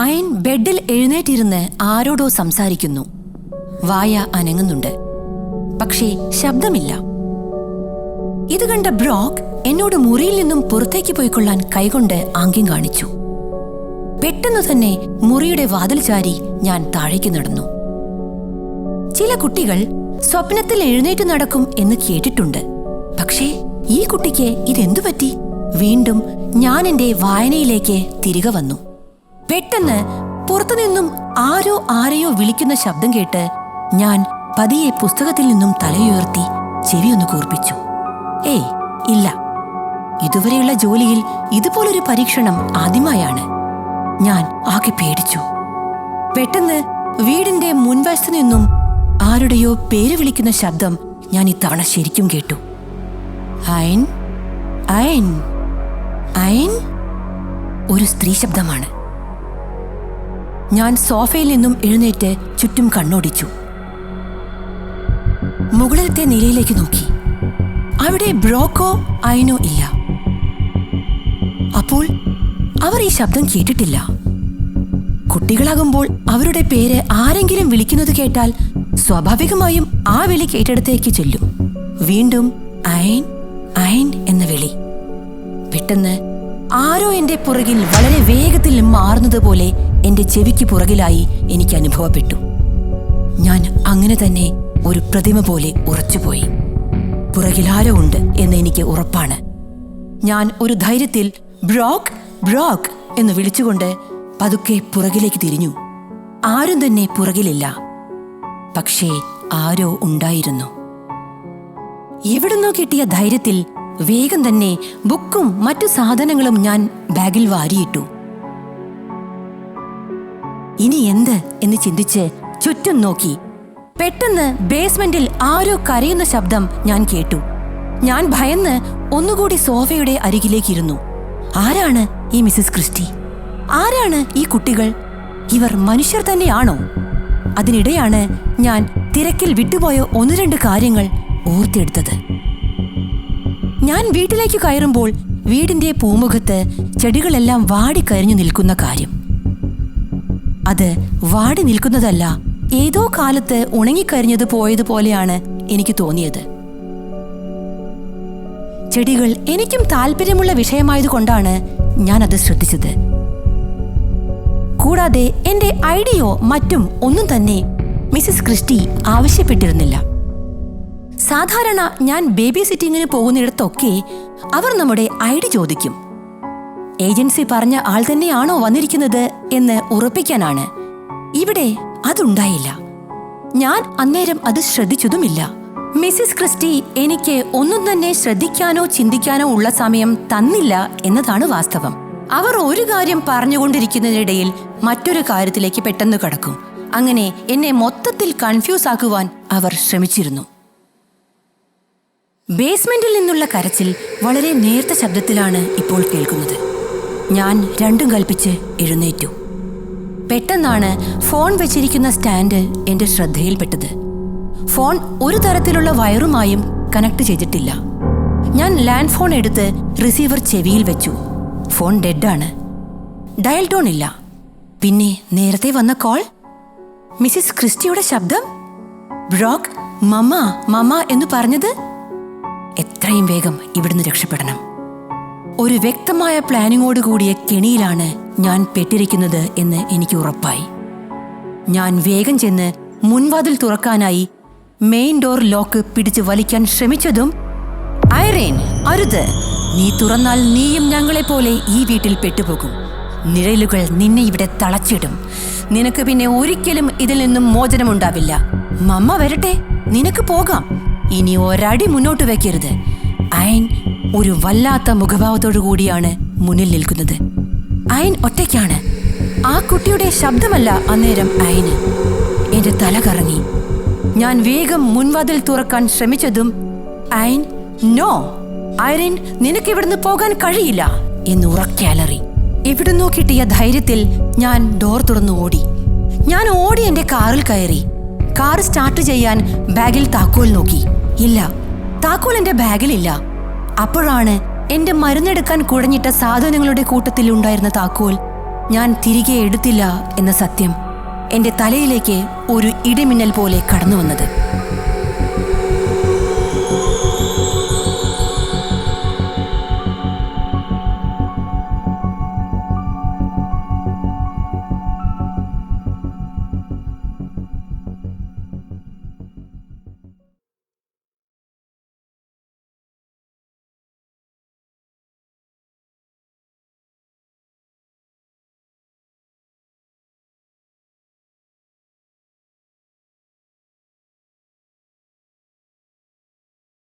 അയൻ ബെഡിൽ എഴുന്നേറ്റിരുന്ന് ആരോടോ സംസാരിക്കുന്നു. വായ അനങ്ങുന്നുണ്ട്. പക്ഷേ ശബ്ദമില്ല. ഇത് കണ്ട ബ്രോക്ക് എന്നോട് മുറിയിൽ നിന്നും പുറത്തേക്ക് പോയിക്കൊള്ളാൻ കൈകൊണ്ട് ആംഗ്യം കാണിച്ചു. പെട്ടെന്ന് തന്നെ മുറിയുടെ വാതിൽ ചാരി ഞാൻ താഴേക്ക് നടന്നു. ചില കുട്ടികൾ സ്വപ്നത്തിൽ എഴുന്നേറ്റ് നടക്കും എന്ന് കേട്ടിട്ടുണ്ട്. പക്ഷേ ഈ കുട്ടിക്ക് ഇതെന്തു പറ്റി? വീണ്ടും ഞാൻ എന്റെ വായനയിലേക്ക് തിരികെ വന്നു. പെട്ടെന്ന് പുറത്തുനിന്നും ആരോ ആരെയോ വിളിക്കുന്ന ശബ്ദം കേട്ട് ഞാൻ പതിയെ പുസ്തകത്തിൽ നിന്നും തലയുയർത്തി ചെവിയൊന്ന് കൂർപ്പിച്ചു. ഏയ് ഇല്ല. ഇതുവരെയുള്ള ജോലിയിൽ ഇതുപോലൊരു പരീക്ഷണം ആദ്യമായാണ്. ഞാൻ ആകെ പേടിച്ചു. പെട്ടെന്ന് വീടിന്റെ മുൻവശത്തു നിന്നും ആരുടെയോ പേര് വിളിക്കുന്ന ശബ്ദം ഞാൻ ഇത്തവണ ശരിക്കും കേട്ടു. അയൻ? അയൻ? അയൻ? ഒരു സ്ത്രീ ശബ്ദമാണ്. ഞാൻ സോഫയിൽ നിന്നും എഴുന്നേറ്റ് ചുറ്റും കണ്ണോടിച്ചു. മുകളിലത്തെ നിലയിലേക്ക് നോക്കി. അവിടെ ബ്രോക്കോ അയനോ ഇല്ല. അപ്പോൾ അവർ ഈ ശബ്ദം കേട്ടിട്ടില്ല. കുട്ടികളാകുമ്പോൾ അവരുടെ പേര് ആരെങ്കിലും വിളിക്കുന്നത് കേട്ടാൽ സ്വാഭാവികമായും ആ വിളി കേട്ടിടത്തേക്ക് ചെല്ലും. വീണ്ടും അയൻ അയൻ എന്ന വിളി. പെട്ടെന്ന് ആരോ എന്റെ പുറകിൽ വളരെ വേഗത്തിൽ മാറുന്നതുപോലെ എന്റെ ചെവിക്ക് പുറകിലായി എനിക്ക് അനുഭവപ്പെട്ടു. ഞാൻ അങ്ങനെ തന്നെ ഒരു പ്രതിമ പോലെ ഉറച്ചുപോയി. പുറകിലാരോ ഉണ്ട് എന്ന് എനിക്ക് ഉറപ്പാണ്. ഞാൻ ഒരു ധൈര്യത്തിൽ ബ്രോക്ക് ബ്രോക്ക് എന്ന് വിളിച്ചുകൊണ്ട് പതുക്കെ പുറകിലേക്ക് തിരിഞ്ഞു. ആരും തന്നെ പുറകിലില്ല. പക്ഷേ ആരോ ഉണ്ടായിരുന്നു. എവിടുന്നോ കിട്ടിയ ധൈര്യത്തിൽ വേഗം തന്നെ ബുക്കും മറ്റു സാധനങ്ങളും ഞാൻ ബാഗിൽ വാരിയിട്ടു. ഇനി എന്ത് എന്ന് ചിന്തിച്ച് ചുറ്റും നോക്കി. പെട്ടെന്ന് ബേസ്മെന്റിൽ ആരോ കരയുന്ന ശബ്ദം ഞാൻ കേട്ടു. ഞാൻ ഭയന്ന് ഒന്നുകൂടി സോഫയുടെ അരികിലേക്ക് ഇരുന്നു ആരാണ് ഈ മിസസ് ക്രിസ്റ്റി? ആരാണ് ഈ കുട്ടികൾ? ഇവർ മനുഷ്യർ തന്നെയാണോ? അതിനിടെയാണ് ഞാൻ തിരക്കിൽ വിട്ടുപോയ ഒന്ന് രണ്ട് കാര്യങ്ങൾ ഓർത്തെടുത്തത്. ഞാൻ വീട്ടിലേക്ക് കയറുമ്പോൾ വീടിന്റെ പൂമുഖത്ത് ചെടികളെല്ലാം വാടിക്കരിഞ്ഞു നിൽക്കുന്ന കാര്യം. അത് വാടി നിൽക്കുന്നതല്ല ഏതോ കാലത്ത് ഉണങ്ങിക്കരിഞ്ഞത് പോയതുപോലെയാണ് എനിക്ക് തോന്നിയത്. ചെടികൾ എനിക്കും താല്പര്യമുള്ള വിഷയമായതുകൊണ്ടാണ് ഞാൻ അത് ശ്രദ്ധിച്ചത്. കൂടാതെ എന്റെ ഐഡിയോ മറ്റും ഒന്നും തന്നെ മിസസ് ക്രിസ്റ്റി ആവശ്യപ്പെട്ടിരുന്നില്ല. സാധാരണ ഞാൻ ബേബി സിറ്റിങ്ങിന് പോകുന്നിടത്തൊക്കെ അവർ നമ്മുടെ ഐ ഡി ചോദിക്കും. ഏജൻസി പറഞ്ഞ ആൾ തന്നെയാണോ വന്നിരിക്കുന്നത് എന്ന് ഉറപ്പിക്കാനാണ്. ഇവിടെ അതുണ്ടായില്ല. ഞാൻ അന്നേരം അത് ശ്രദ്ധിച്ചതുമില്ല. മിസ്സിസ് ക്രിസ്റ്റി എനിക്ക് ഒന്നും തന്നെ ശ്രദ്ധിക്കാനോ ചിന്തിക്കാനോ ഉള്ള സമയം തന്നില്ല എന്നതാണ് വാസ്തവം. അവർ ഒരു കാര്യം പറഞ്ഞുകൊണ്ടിരിക്കുന്നതിനിടയിൽ മറ്റൊരു കാര്യത്തിലേക്ക് പെട്ടെന്ന് കടക്കും. അങ്ങനെ എന്നെ മൊത്തത്തിൽ കൺഫ്യൂസ് ആക്കുവാൻ അവർ ശ്രമിച്ചിരുന്നു. ബേസ്മെന്റിൽ നിന്നുള്ള കരച്ചിൽ വളരെ നേർത്ത ശബ്ദത്തിലാണ് ഇപ്പോൾ കേൾക്കുന്നത്. ഞാൻ രണ്ടും കൽപ്പിച്ച് എഴുന്നേറ്റു. പെട്ടെന്നാണ് ഫോൺ വെച്ചിരിക്കുന്ന സ്റ്റാൻഡ് എന്റെ ശ്രദ്ധയിൽപ്പെട്ടത്. ഫോൺ ഒരു തരത്തിലുള്ള വയറുമായും കണക്ട് ചെയ്തിട്ടില്ല. ഞാൻ ലാൻഡ് ഫോൺ എടുത്ത് റിസീവർ ചെവിയിൽ വെച്ചു. ഫോൺ ഡെഡാണ്. ഡയൽ ടോൺ ഇല്ല. പിന്നെ നേരത്തെ വന്ന കോൾ? മിസ്സിസ് ക്രിസ്റ്റിയുടെ ശബ്ദം? ബ്രോക്ക് മമ്മ മമ്മ എന്ന് പറഞ്ഞത്? എത്രയും വേഗം ഇവിടുന്ന് രക്ഷപ്പെടണം. ഒരു വ്യക്തമായ പ്ലാനിങ്ങോട് കൂടിയ കെണിയിലാണ് ഞാൻ പെട്ടിരിക്കുന്നത് എന്ന് എനിക്ക് ഉറപ്പായി. ഞാൻ വേഗം ചെന്ന് മുൻവാതിൽ തുറക്കാനായി മെയിൻ ഡോർ ലോക്ക് പിടിച്ച് വലിക്കാൻ ശ്രമിച്ചതും ഐറേൻ അരുത്. നീ തുറന്നാൽ നീയും ഞങ്ങളെപ്പോലെ ഈ വീട്ടിൽ പെട്ടുപോകും. നിഴലുകൾ നിന്നെ ഇവിടെ തളച്ചിടും. നിനക്ക് പിന്നെ ഒരിക്കലും ഇതിൽ നിന്നും മോചനമുണ്ടാവില്ല. മമ്മ വരട്ടെ നിനക്ക് പോകാം. ഇനി ഒരടി മുന്നോട്ട് വെക്കരുത്. അയൻ ഒരു വല്ലാത്ത മുഖഭാവത്തോടു കൂടിയാണ് മുന്നിൽ നിൽക്കുന്നത്. അയൻ ഒറ്റയ്ക്കാണ്. ആ കുട്ടിയുടെ ശബ്ദമല്ല അന്നേരം അയന്. എന്റെ തല കറങ്ങി. ഞാൻ വേഗം മുൻവാതിൽ തുറക്കാൻ ശ്രമിച്ചതും അയൻ നോ ഐറിൻ നിനക്ക് ഇവിടുന്ന് പോകാൻ കഴിയില്ല എന്ന് ഉറക്കെ അലറി. എവിടുന്നോ കിട്ടിയ ധൈര്യത്തിൽ ഞാൻ ഡോർ തുറന്നു ഓടി. ഞാൻ ഓടി എന്റെ കാറിൽ കയറി. കാർ സ്റ്റാർട്ട് ചെയ്യാൻ ബാഗിൽ താക്കോൽ നോക്കി. ഇല്ല താക്കോൽ എന്റെ ബാഗിലില്ല. അപ്പോഴാണ് എന്റെ മരുന്നെടുക്കാൻ കുഴഞ്ഞിട്ട സാധനങ്ങളുടെ കൂട്ടത്തിൽ ഉണ്ടായിരുന്ന താക്കോൽ ഞാൻ തിരികെ എടുത്തില്ല എന്ന സത്യം എന്റെ തലയിലേക്ക് ഒരു ഇടിമിന്നൽ പോലെ കടന്നു വന്നത്